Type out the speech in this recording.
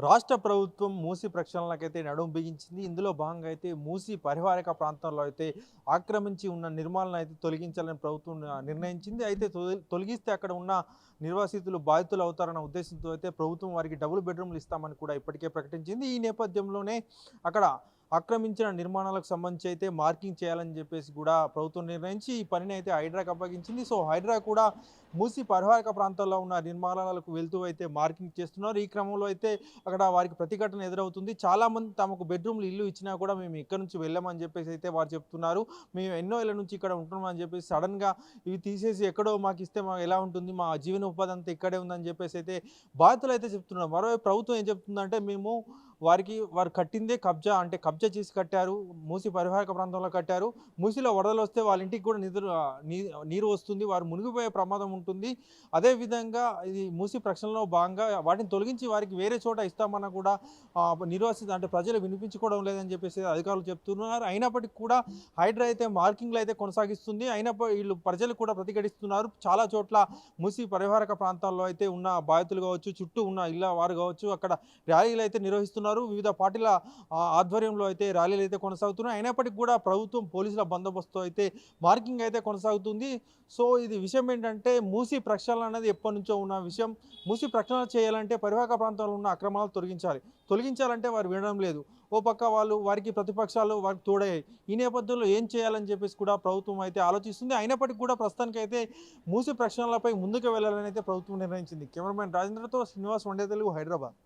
రాష్ట్ర ప్రభుత్వం మూసి ప్రక్షాళనకైతే నడుము బిగించింది. ఇందులో భాగంగా అయితే మూసి పరివారిక ప్రాంతంలో అయితే ఆక్రమించి ఉన్న నిర్మాణాలను అయితే తొలగించాలని ప్రభుత్వం నిర్ణయించింది. అయితే తొలి- తొలగిస్తే అక్కడ ఉన్న నిర్వాసితులు బాధితులు అవుతారన్న ఉద్దేశంతో అయితే ప్రభుత్వం వారికి డబుల్ బెడ్రూమ్లు ఇస్తామని కూడా ఇప్పటికే ప్రకటించింది. ఈ నేపథ్యంలోనే అక్కడ ఆక్రమించిన నిర్మాణాలకు సంబంధించి అయితే మార్కింగ్ చేయాలని చెప్పేసి కూడా ప్రభుత్వం నిర్ణయించి ఈ పనిని అయితే హైడ్రాకి అప్పగించింది. సో హైడ్రా కూడా మూసి పరిహారక ప్రాంతాల్లో ఉన్న నిర్మాణాలకు వెళ్తూ అయితే మార్కింగ్ చేస్తున్నారు. ఈ క్రమంలో అయితే అక్కడ వారికి ప్రతిఘటన ఎదురవుతుంది. చాలామంది తమకు బెడ్రూమ్లు ఇల్లు ఇచ్చినా కూడా మేము ఇక్కడ నుంచి వెళ్ళామని చెప్పేసి అయితే వారు చెప్తున్నారు. మేము ఎన్నో ఏళ్ళ నుంచి ఇక్కడ ఉంటున్నామని చెప్పేసి సడన్గా ఇవి తీసేసి ఎక్కడో మాకు ఇస్తే మాకు ఎలా ఉంటుంది? మా జీవన ఉపాధి అంతా ఇక్కడే ఉందని చెప్పేసి అయితే బాధితులు అయితే చెప్తున్నారు. మరోవైపు ప్రభుత్వం ఏం చెప్తుందంటే మేము వారికి వారు కట్టిందే కబ్జా అంటే కబ్జా చేసి కట్టారు మూసి పరివాహక ప్రాంతంలో కట్టారు. మూసిలో వరదలు వస్తే వాళ్ళ ఇంటికి కూడా నిద్ర నీరు వస్తుంది వారు మునిగిపోయే ప్రమాదం ఉంటుంది. అదేవిధంగా ఇది మూసి ప్రక్షాళనలో భాగంగా వాటిని తొలగించి వారికి వేరే చోట ఇస్తామన్నా కూడా నిర్వాసిత అంటే ప్రజలు వినిపించుకోవడం లేదని చెప్పేసి అధికారులు చెప్తున్నారు. అయినప్పటికీ కూడా హైడ్రా అయితే మార్కింగ్లు అయితే కొనసాగిస్తుంది. అయినప్పుడు వీళ్ళు ప్రజలు కూడా ప్రతిఘటిస్తున్నారు. చాలా చోట్ల మూసి పరిహారక ప్రాంతాల్లో అయితే ఉన్న బాధితులు కావచ్చు చుట్టూ ఉన్న ఇళ్ళ వారు కావచ్చు అక్కడ ర్యాలీలు అయితే నిర్వహిస్తున్నారు. వివిధ పార్టీల ఆధ్వర్యంలో అయితే ర్యాలీలు అయితే కొనసాగుతున్నాయి. అయినప్పటికీ కూడా ప్రభుత్వం పోలీసుల బందోబస్తు అయితే మార్కింగ్ అయితే కొనసాగుతుంది. సో ఇది విషయం ఏంటంటే మూసి ప్రక్షాళన అనేది ఎప్పటి నుంచో ఉన్న విషయం. మూసి ప్రక్షాళన చేయాలంటే పరివాహక ప్రాంతాల్లో ఉన్న అక్రమాలు తొలగించాలి. తొలగించాలంటే వారు వినడం లేదు. ఓ పక్క వాళ్ళు వారికి ప్రతిపక్షాలు వారికి తోడయ్యాయి. ఈ నేపథ్యంలో ఏం చేయాలని చెప్పేసి కూడా ప్రభుత్వం అయితే ఆలోచిస్తుంది. అయినప్పటికీ కూడా ప్రస్తుతానికి అయితే మూసి ప్రక్షాళనలపై ముందుకు వెళ్ళాలని అయితే ప్రభుత్వం నిర్ణయించింది. కెమెరామెన్ రాజేంద్రతో శ్రీనివాస్ వండే తెలుగు హైదరాబాద్.